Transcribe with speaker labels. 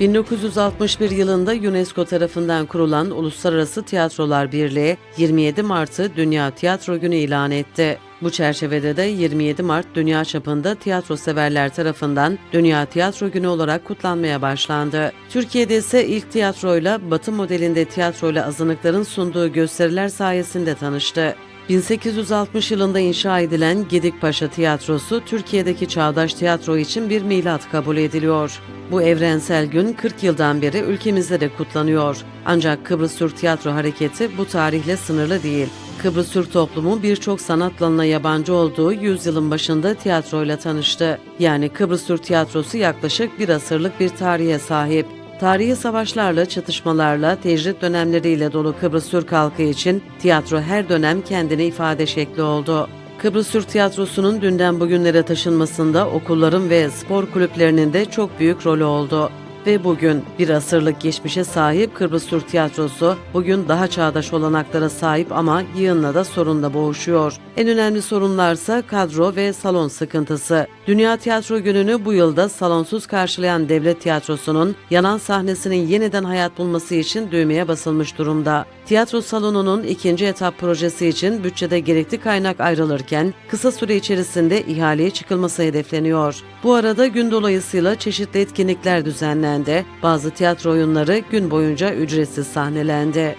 Speaker 1: 1961 yılında UNESCO tarafından kurulan Uluslararası Tiyatrolar Birliği 27 Mart'ı Dünya Tiyatro Günü ilan etti. Bu çerçevede de 27 Mart dünya çapında tiyatro severler tarafından Dünya Tiyatro Günü olarak kutlanmaya başlandı. Türkiye'de ise ilk tiyatroyla Batı modelinde tiyatroyla azınlıkların sunduğu gösteriler sayesinde tanıştı. 1860 yılında inşa edilen Gedikpaşa Tiyatrosu Türkiye'deki çağdaş tiyatro için bir milat kabul ediliyor. Bu evrensel gün 40 yıldan beri ülkemizde de kutlanıyor. Ancak Kıbrıs Türk Tiyatro Hareketi bu tarihle sınırlı değil. Kıbrıs Türk toplumu birçok sanat dalına yabancı olduğu yüzyılın başında tiyatroyla tanıştı. Yani Kıbrıs Türk Tiyatrosu yaklaşık bir asırlık bir tarihe sahip. Tarihi savaşlarla, çatışmalarla, tecrit dönemleriyle dolu Kıbrıs Türk halkı için tiyatro her dönem kendini ifade şekli oldu. Kıbrıs Türk Tiyatrosu'nun dünden bugünlere taşınmasında okulların ve spor kulüplerinin de çok büyük rolü oldu. Ve bugün bir asırlık geçmişe sahip Kıbrıs Türk Tiyatrosu bugün daha çağdaş olanaklara sahip ama yığınla da sorunla boğuşuyor. En önemli sorunlarsa kadro ve salon sıkıntısı. Dünya Tiyatro Günü'nü bu yılda salonsuz karşılayan devlet tiyatrosunun yanan sahnesinin yeniden hayat bulması için düğmeye basılmış durumda. Tiyatro salonunun ikinci etap projesi için bütçede gerekli kaynak ayrılırken kısa süre içerisinde ihaleye çıkılması hedefleniyor. Bu arada gün dolayısıyla çeşitli etkinlikler düzenlendi. Bazı tiyatro oyunları gün boyunca ücretsiz sahnelendi.